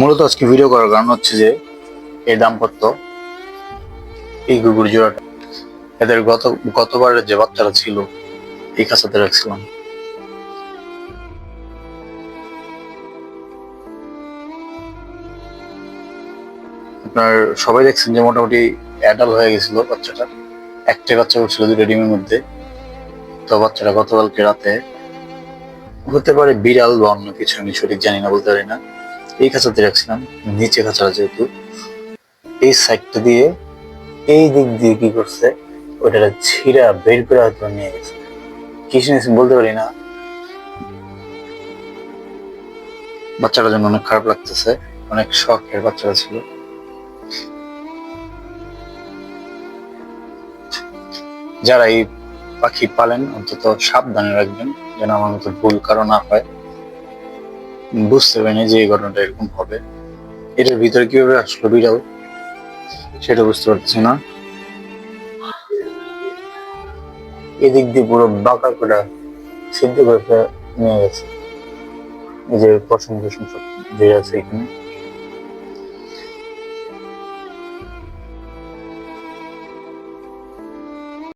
মূলত আজকে ভিডিও করার কারণ হচ্ছে যে, এই দাম্পত্য, এই কুকুর জোড়াটা, এদের গত, গতবারের যে বাচ্চারা ছিল, এই কাছাতে রাখছিলাম। আপনার সবাই দেখছেন যে মোটামুটি অ্যাডাল হয়ে গেছিল বাচ্চাটা। একটা বাচ্চা উঠছিল দুটো ডিমের মধ্যে। তো বাচ্চাটা গতকালকে রাতে, হতে পারে বিড়াল বা অন্য কিছু, আমি সঠিক জানি না, বলতে পারি না। এই খাঁচাতে রাখছিলাম, নিচে খাঁচাটা যেহেতু। এই সাইডটা দিয়ে এই দিক দিয়ে কি করছে ওটা ছিঁড়া বের করে হয়তো নিয়ে গেছে। কি শুনেছি বলতে পারি না। বাচ্চাটার জন্য অনেক খারাপ লাগতেছে, অনেক শখের বাচ্চাটা ছিল। যারা এই পাখি পালেন, অন্তত সাবধানে রাখবেন, যেন আমার মতো ভুল কারও না হয়। বুঝতে পারিনি যে এই ঘটনাটা এরকম হবে। এটার ভিতরে কীভাবে আসলো বিড়াল সেটা বুঝতে পারছি না। এদিক দিয়ে পুরো বাঁকা করা সিদ্ধ করে নিয়ে গেছে। যে পশম টসম সব যে আছে এখানে।